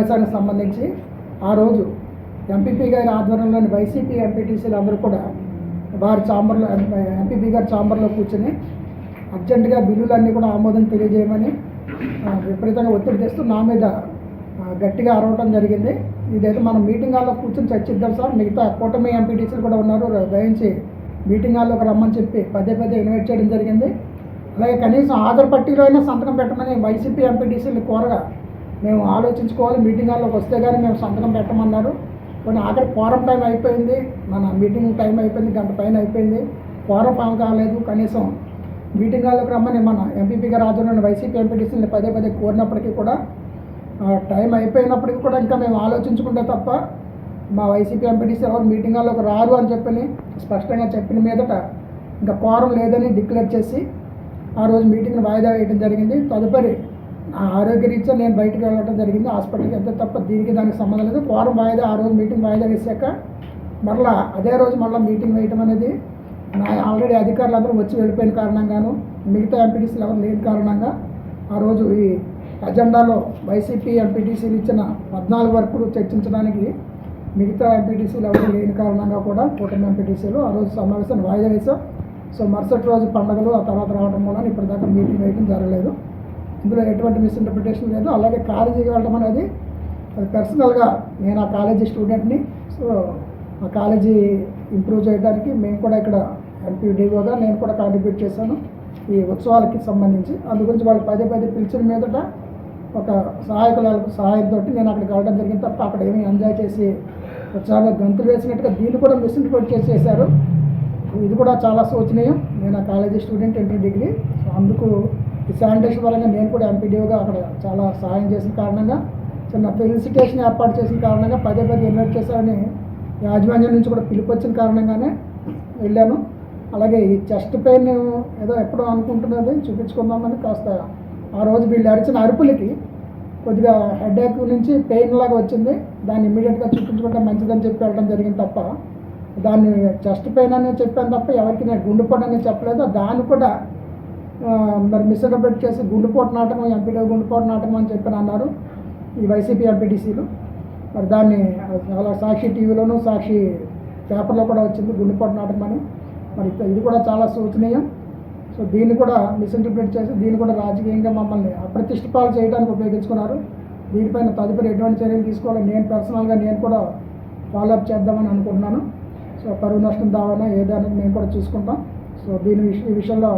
సమావేశానికి సంబంధించి ఆ రోజు ఎంపీపీ గారి ఆధ్వర్యంలోని వైసీపీ ఎంపీటీసీలు అందరూ కూడా వారి చాంబర్లో ఎంపీపీ గారి చాంబర్లో కూర్చొని అర్జెంటుగా బిల్లులన్నీ కూడా ఆమోదం తెలియజేయమని విపరీతంగా ఒత్తిడి తెస్తూ నా మీద గట్టిగా అరవటం జరిగింది. ఇదైతే మనం మీటింగ్ హాల్లో కూర్చొని చర్చిద్దాం సార్. మిగతా కూటమి ఎంపీటీసీలు కూడా ఉన్నారు. దయించి మీటింగ్ హాల్లోకి రమ్మని చెప్పి పదే పదే ఇన్వైట్ చేయడం జరిగింది. అలాగే కనీసం ఆధార్ పట్టీలో అయినా సంతకం పెట్టమని వైసీపీ ఎంపీటీసీలు కోరగా మేము ఆలోచించుకోవాలి. మీటింగ్ హాల్లోకి వస్తే కానీ మేము సంతకం పెట్టమన్నారు. కొన్ని ఆఖరి ఫోరం టైం అయిపోయింది. మన మీటింగ్ టైం అయిపోయింది గంట పైన అయిపోయింది. ఫోరం టైం కాలేదు. కనీసం మీటింగ్ హాల్లోకి రమ్మని మన ఎంపీపీగా రాజున్న వైసీపీ ఎంపీటీసీని పదే పదే కోరినప్పటికీ కూడా టైం అయిపోయినప్పటికీ కూడా ఇంకా మేము ఆలోచించుకుంటే తప్ప మా వైసీపీ ఎంపీటీసీ ఎవరు మీటింగ్ హాల్లోకి రారు అని చెప్పని స్పష్టంగా చెప్పిన మీదట ఇంకా కోరం లేదని డిక్లేర్ చేసి ఆ రోజు మీటింగ్ని వాయిదా వేయడం జరిగింది. తదుపరి నా ఆరోగ్యరీత్యా నేను బయటకు వెళ్ళడం జరిగింది. హాస్పిటల్కి వెళ్తే తప్ప దీనికి దానికి సంబంధం లేదు. కోరం వాయిదా ఆ రోజు మీటింగ్ వాయిదా వేసాక మరలా అదే రోజు మళ్ళీ మీటింగ్ వేయటం అనేది నా ఆల్రెడీ అధికారులు అందరూ వచ్చి వెళ్ళిపోయిన కారణంగాను మిగతా ఎంపీటీసీలు ఎవరు లేని కారణంగా ఆ రోజు ఈ అజెండాలో వైసీపీ ఎంపీటీసీలు ఇచ్చిన పద్నాలుగు వర్కులు చర్చించడానికి మిగతా ఎంపీటీసీలు ఎవరు లేని కారణంగా కూడా కూటమి ఎంపీటీసీలు ఆ రోజు సమావేశాన్ని వాయిదా వేశాం సో మరుసటి రోజు పండగలు ఆ తర్వాత రావడం కూడా ఇప్పటిదాకా మీటింగ్ వేయడం జరగలేదు. ఇందులో ఎటువంటి మిస్ఇంటర్ప్రిటేషన్ లేదు. అలాగే కాలేజీకి వెళ్ళడం అనేది అది పర్సనల్గా నేను ఆ కాలేజీ స్టూడెంట్ని సో ఆ కాలేజీ ఇంప్రూవ్ చేయడానికి మేము కూడా ఇక్కడ ఎంపీడీఓగా నేను కూడా కాంట్రిబ్యూట్ చేశాను ఈ ఉత్సవాలకి సంబంధించి. అందు గురించి వాళ్ళు పదే పదే పిలిచిన మీదట ఒక సహాయకుల సహాయంతో నేను అక్కడికి వెళ్ళడం జరిగింది తప్ప అక్కడ ఏమీ ఎంజాయ్ చేసి ఉత్సాహంగా గంతులు వేసినట్టుగా దీన్ని కూడా మిస్ఇంటర్ప్రిట్ చేసేసారు ఇది కూడా చాలా శోచనీయం. నేను ఆ college student inter degree so అందుకు శానిటేషన్ పరంగా నేను కూడా ఎంపీడీఓగా అక్కడ చాలా సహాయం చేసిన కారణంగా చిన్న ఫెలిసిటేషన్ ఏర్పాటు చేసిన కారణంగా పదే పదే ఇన్వైట్ చేశారని యాజమాన్యం నుంచి కూడా పిలుపు వచ్చిన కారణంగానే వెళ్ళాను. అలాగే ఈ చెస్ట్ పెయిన్ ఏదో ఎప్పుడో అనుకుంటున్నది చూపించుకుందామని కాస్త ఆ రోజు వీళ్ళు అరిచిన అరుపులకి కొద్దిగా హెడేక్ నుంచి పెయిన్ లాగా వచ్చింది. దాన్ని ఇమీడియట్గా చూపించుకుంటే మంచిదని చెప్పి వెళ్ళడం జరిగింది తప్ప దాన్ని చెస్ట్ పెయిన్ అని చెప్పాను తప్ప ఎవరికి నేను గుండెపోటు అని చెప్పలేదు. దాన్ని కూడా మరి మిస్ఇంటర్ప్రిట్ చేసి గుండెపోటు నాటకం ఎంపీడీ గుండెపోటు నాటకం అని చెప్పి అన్నారు ఈ వైసీపీ ఎంపీటీసీలు మరి దాన్ని చాలా సాక్షి టీవీలోను సాక్షి పేపర్లో కూడా వచ్చింది గుండెపోటు నాటకం అని. మరి ఇది కూడా చాలా శోచనీయం. సో దీన్ని కూడా మిస్ఇంటర్ప్రిట్ చేసి దీన్ని కూడా రాజకీయంగా మమ్మల్ని అప్రతిష్టపాలు చేయడానికి ఉపయోగించుకున్నారు. దీనిపైన తదుపరి ఎటువంటి చర్యలు తీసుకోవాలి నేను పర్సనల్గా నేను కూడా ఫాలోఅప్ చేద్దామని అనుకుంటున్నాను. సో పరువు నష్టం దావనా ఏదైనా మేము కూడా చూసుకుంటాం. సో దీని విష ఈ విషయంలో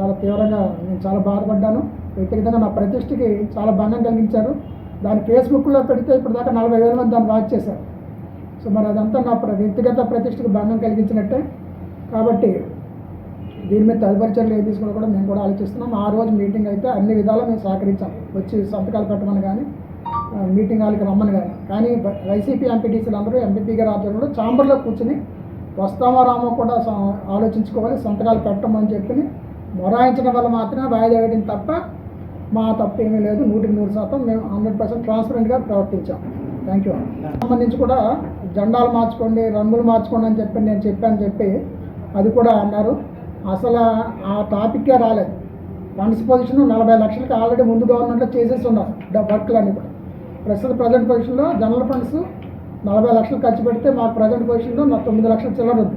చాలా తీవ్రంగా నేను చాలా బాధపడ్డాను. వ్యక్తిగతంగా నా ప్రతిష్టకి చాలా భంగం కలిగించారు. దాన్ని ఫేస్బుక్లో పెడితే ఇప్పుడు దాకా నలభై వేల మంది దాన్ని వాచ్ చేశారు. సో మరి అదంతా నా ప్ర- వ్యక్తిగత ప్రతిష్టకి భంగం కలిగించినట్టే. కాబట్టి దీని మీద తదుపరి చర్యలు ఏం తీసుకోవాలో కూడా మేము కూడా ఆలోచిస్తున్నాం. ఆ రోజు మీటింగ్ అయితే అన్ని విధాలా మేము సహకరించాం. వచ్చి సంతకాలు పెట్టమని కానీ మీటింగ్ వాళ్ళకి రమ్మని కానీ. కానీ వైసీపీ ఎంపీటీసీలు అందరూ ఎంపీపీ గారి ఆధ్వర్యంలో చాంబర్లో కూర్చుని వస్తామో రామో కూడా స- ఆలోచించుకోవాలి సంతకాలు పెట్టమని చెప్పి మొరాయించడం వల్ల మాత్రమే వాయిదా వేయడం తప్ప మా తప్పు ఏమీ లేదు. నూటికి నూరు శాతం మేము హండ్రెడ్ పర్సెంట్ ట్రాన్స్పరెంట్గా ప్రవర్తించాం. Thank you. సంబంధించి కూడా జెండాలు మార్చుకోండి రంగులు మార్చుకోండి అని చెప్పి నేను చెప్పాను చెప్పి అది కూడా అన్నారు. అసలు ఆ టాపిక్కే రాలేదు. ఫండ్స్ పొజిషన్ నలభై లక్షలకి ఆల్రెడీ ముందు గవర్నమెంట్లో చేసేసి ఉన్నారు డ- అని కూడా. ప్రస్తుత ప్రజెంట్ పొజిషన్లో జనరల్ ఫండ్స్ నలభై లక్షలు ఖర్చు పెడితే మాకు ప్రజెంట్ పొజిషన్లో నా తొమ్మిది లక్షల చిల్లర ఉంది.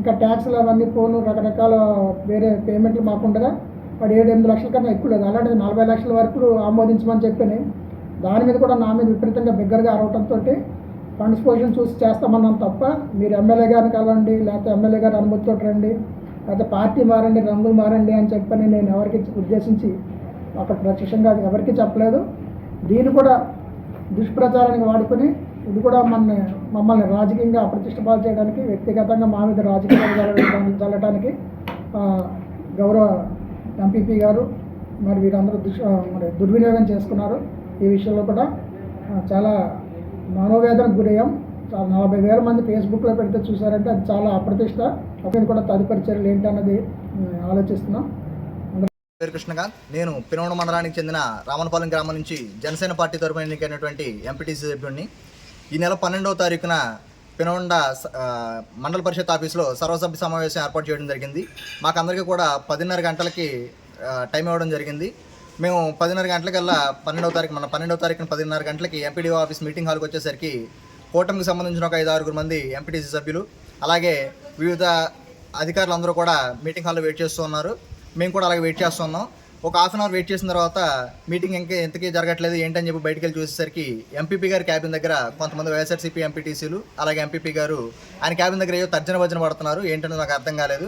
ఇంకా ట్యాక్స్లు అవన్నీ పోను రకరకాల వేరే పేమెంట్లు మాకుండగా వాడు ఏడు ఎనిమిది లక్షల కన్నా ఎక్కువ లేదు. అలాంటిది నలభై లక్షల వరకు ఆమోదించమని చెప్పాను. దాని మీద కూడా నా మీద విపరీతంగా బిగ్గరగా అరవటంతో ఫండ్స్ పొజిషన్ చూసి చేస్తామన్నాం తప్ప మీరు ఎమ్మెల్యే గారిని కలవండి లేకపోతే ఎమ్మెల్యే గారి అనుమతితో రండి లేకపోతే పార్టీ మారండి రంగులు మారండి అని చెప్పని నేను ఎవరికి ఉద్దేశించి అక్కడ ప్రత్యక్షంగా ఎవరికి చెప్పలేదు. దీన్ని కూడా దుష్ప్రచారానికి వాడుకొని ఇది కూడా మన మమ్మల్ని రాజకీయంగా అప్రతిష్టపాలు చేయడానికి వ్యక్తిగతంగా మా మీద రాజకీయాలు చల్లటానికి గౌరవ ఎంపీపీ గారు మరి వీరందరూ దుష్ మరి దుర్వినియోగం చేసుకున్నారు. ఈ విషయంలో కూడా చాలా మనోవేదనకు గురయ్యాం. చాలా నలభై వేల మంది ఫేస్బుక్లో పెడితే చూసారంటే అది చాలా అప్రతిష్ట. అప్పుడు కూడా తదుపరి చర్యలు ఏంటన్నది ఆలోచిస్తున్నాం. పేరు కృష్ణకాంత్ నేను పినవడ మండలానికి చెందిన రామనపాలెం గ్రామం నుంచి జనసేన పార్టీ తరపున ఎన్నికైనటువంటి ఎంపీటీసీ సభ్యుడిని ఈ నెల పన్నెండవ తారీఖున పెనగొండ స- మండల పరిషత్ ఆఫీస్లో సర్వసభ్య సమావేశం ఏర్పాటు చేయడం జరిగింది. మాకందరికీ కూడా పదిన్నర గంటలకి టైం ఇవ్వడం జరిగింది. మేము పదిన్నర గంటలకల్లా పన్నెండవ తారీఖు మన పన్నెండవ తారీఖున పదిన్నర గంటలకి ఎంపీడీఓ ఆఫీస్ మీటింగ్ హాల్కి వచ్చేసరికి కూటమికి సంబంధించిన ఒక ఐదు ఆరుగురు మంది ఎంపీటీసీ సభ్యులు అలాగే వివిధ అధికారులు అందరూ కూడా మీటింగ్ హాల్లో వెయిట్ చేస్తూ ఉన్నారు. మేము కూడా అలాగే వెయిట్ చేస్తున్నాం ఒక హాఫ్ అన్ అవర్ వెయిట్ చేసిన తర్వాత మీటింగ్ ఇంకా ఎంతకీ జరగట్లేదు ఏంటని చెప్పి బయటికి వెళ్ళి చూసేసరికి ఎంపీపీ గారి క్యాబిన్ దగ్గర కొంతమంది వైఎస్ఆర్సీపీ ఎంపీటీసీలు అలాగే ఎంపీపీ గారు ఆయన క్యాబిన్ దగ్గర ఏదో తర్జన భజన పడుతున్నారు ఏంటని నాకు అర్థం కాలేదు.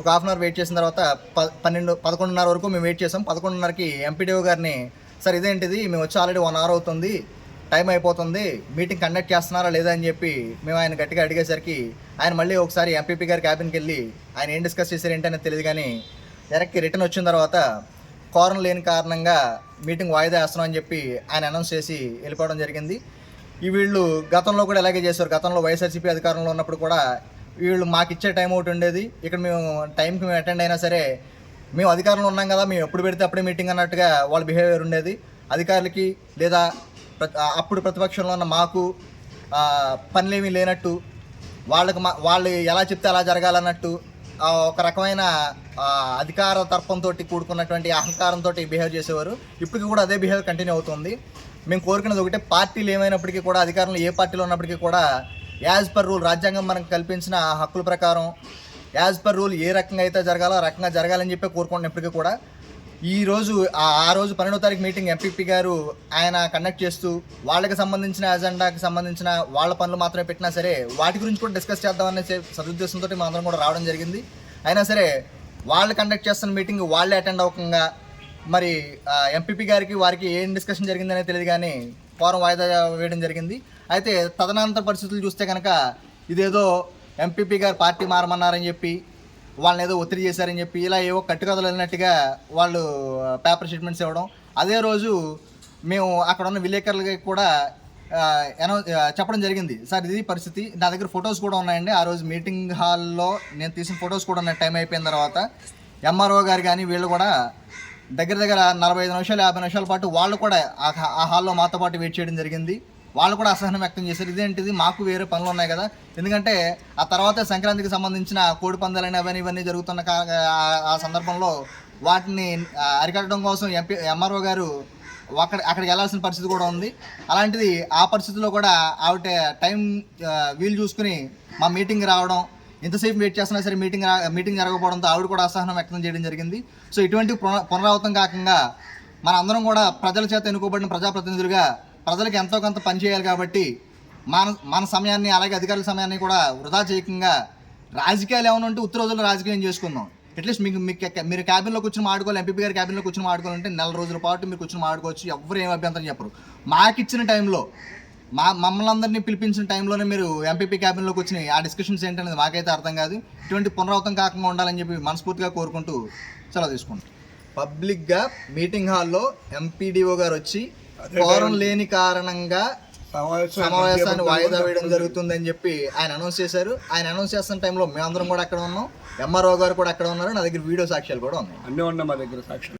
ఒక హాఫ్ అన్ అవర్ వెయిట్ చేసిన తర్వాత ప పన్నెండు పదకొండున్నర వరకు మేము వెయిట్ చేసాం. పదకొండున్నరకి ఎంపీడీఓ గారిని సార్ ఇదేంటిది? మేము వచ్చి ఆల్రెడీ వన్ అవర్ అవుతుంది టైం అయిపోతుంది మీటింగ్ కండక్ట్ చేస్తున్నారా లేదా? అని చెప్పి మేము ఆయన గట్టిగా అడిగేసరికి ఆయన మళ్ళీ ఒకసారి ఎంపీపీ గారి క్యాబిన్కి వెళ్ళి ఆయన ఏం డిస్కస్ చేశారు ఏంటనేది తెలియదు కానీ వెనక్కి రిటర్న్ వచ్చిన తర్వాత కోరం లేని కారణంగా మీటింగ్ వాయిదా వేస్తున్నాం అని చెప్పి ఆయన అనౌన్స్ చేసి వెళ్ళిపోవడం జరిగింది. ఈ వీళ్ళు గతంలో కూడా ఇలాగే చేశారు. గతంలో వైఎస్ఆర్సీపీ అధికారంలో ఉన్నప్పుడు కూడా వీళ్ళు మాకు ఇచ్చే టైం ఒకటి ఉండేది. ఇక్కడ మేము టైంకి మేము అటెండ్ అయినా సరే మేము అధికారంలో ఉన్నాం కదా మేము ఎప్పుడు పెడితే అప్పుడే మీటింగ్ అన్నట్టుగా వాళ్ళ బిహేవియర్ ఉండేది. అధికారులకి లేదా అప్పుడు ప్రతిపక్షంలో ఉన్న మాకు పనులేమీ లేనట్టు వాళ్ళకి మా వాళ్ళు ఎలా చెప్తే అలా జరగాలన్నట్టు ఒక రకమైన అధికార తర్పంతో కూడుకున్నటువంటి అహంకారంతో బిహేవ్ చేసేవారు. ఇప్పటికి కూడా అదే బిహేవ్ కంటిన్యూ అవుతుంది. మేము కోరుకున్నది ఒకటే పార్టీలు ఏమైనప్పటికీ కూడా అధికారంలో ఏ పార్టీలో ఉన్నప్పటికీ కూడా యాజ్ పర్ రూల్ రాజ్యాంగం మనకు కల్పించిన హక్కుల ప్రకారం యాజ్ పర్ రూల్ ఏ రకంగా అయితే జరగాలో ఆ రకంగా జరగాలని చెప్పి కోరుకుంటున్నప్పటికీ కూడా ఈ రోజు ఆ రోజు పన్నెండో తారీఖు మీటింగ్ ఎంపీపీ గారు ఆయన కండక్ట్ చేస్తూ వాళ్ళకి సంబంధించిన అజెండాకి సంబంధించిన వాళ్ళ పనులు మాత్రమే పెట్టినా సరే వాటి గురించి కూడా డిస్కస్ చేద్దామనే సదుద్దేశంతో మాత్రం అందరం కూడా రావడం జరిగింది. అయినా సరే వాళ్ళు కండక్ట్ చేస్తున్న మీటింగ్ వాళ్ళే అటెండ్ అవ్వకుండా మరి ఎంపీపీ గారికి వారికి ఏం డిస్కషన్ జరిగిందనే తెలియదు కానీ ఫోరం వాయిదా వేయడం జరిగింది. అయితే తదనంతర పరిస్థితులు చూస్తే కనుక ఇదేదో ఎంపీపీ గారు పార్టీ మారమన్నారని చెప్పి వాళ్ళని ఏదో ఒత్తిడి చేశారని చెప్పి ఇలా ఏవో కట్టుకథలు వెళ్ళినట్టుగా వాళ్ళు పేపర్ స్టేట్మెంట్స్ ఇవ్వడం. అదే రోజు మేము అక్కడ ఉన్న విలేకరులకి కూడా అనౌ చెప్పడం జరిగింది. సార్ ఇది పరిస్థితి. నా దగ్గర ఫొటోస్ కూడా ఉన్నాయండి. ఆ రోజు మీటింగ్ హాల్లో నేను తీసిన ఫొటోస్ కూడా ఉన్నాయి. టైం అయిపోయిన తర్వాత ఎంఆర్ఓ గారు కానీ వీళ్ళు కూడా దగ్గర దగ్గర నలభై ఐదు నిమిషాలు యాభై నిమిషాల పాటు వాళ్ళు కూడా ఆ ఆ హాల్లో మాతో పాటు వెయిట్ చేయడం జరిగింది. వాళ్ళు కూడా అసహనం వ్యక్తం చేశారు. ఇదేంటిది? మాకు వేరే పనులు ఉన్నాయి కదా. ఎందుకంటే ఆ తర్వాత సంక్రాంతికి సంబంధించిన కోడి పందాలని అవన్నీ ఇవన్నీ జరుగుతున్న ఆ- సందర్భంలో వాటిని అరికట్టడం కోసం ఎంపీ ఎంఆర్ఓ గారు అక్కడ అక్కడికి వెళ్ళాల్సిన పరిస్థితి కూడా ఉంది. అలాంటిది ఆ పరిస్థితిలో కూడా ఆవిడ టైం వీలు చూసుకుని మా మీటింగ్ రావడం ఎంతసేపు వెయిట్ చేస్తున్నా సరే మీటింగ్ రా మీటింగ్ జరగకపోవడంతో ఆవిడ కూడా అసహనం వ్యక్తం చేయడం జరిగింది. సో ఇటువంటి పున- పునరావృతం కాకుండా మన అందరం కూడా ప్రజల చేత ఎన్నుకోబడిన ప్రజాప్రతినిధులుగా ప్రజలకు ఎంతో కొంత పని చేయాలి కాబట్టి మన మన సమయాన్ని అలాగే అధికారుల సమయాన్ని కూడా వృధా చేయకుండా రాజకీయాలు ఏమైనా ఉంటే ఉత్తర రోజుల్లో రాజకీయం చేసుకుందాం. అట్లీస్ట్ మీకు మీకు మీరు క్యాబిన్లో కూర్చొని ఆడుకోవాలి ఎంపీ గారి క్యాబిన్లో కూర్చొని ఆడుకోవాలంటే నెల రోజుల పాటు మీరు కూర్చొని ఆడుకోవచ్చు ఎవరు ఏం అభ్యంతరం చెప్పరు. మాకు ఇచ్చిన టైంలో మా మమ్మల్ని అందరినీ పిలిపించిన టైంలోనే మీరు ఎంపీపీ క్యాబిన్లో వచ్చిన ఆ డిస్కషన్స్ ఏంటనేది మాకైతే అర్థం కాదు. ఇటువంటి పునరావృతం కాకుండా ఉండాలని చెప్పి మనస్ఫూర్తిగా కోరుకుంటూ సెలవు తీసుకుంటాం పబ్లిక్గా మీటింగ్ హాల్లో ఎంపీడీఓ గారు వచ్చి ఫోరం లేని కారణంగా సమావేశాన్ని వాయిదా వేయడం జరుగుతుందని చెప్పి ఆయన అనౌన్స్ చేశారు. ఆయన అనౌన్స్ చేస్తున్న టైంలో మేమందరం కూడా అక్కడ ఉన్నాం. ఎంఆర్ఓ గారు కూడా అక్కడ ఉన్నారు. నా దగ్గర వీడియో సాక్ష్యాలు కూడా ఉన్నాయి. అన్నీ ఉన్నాయి మా దగ్గర సాక్షి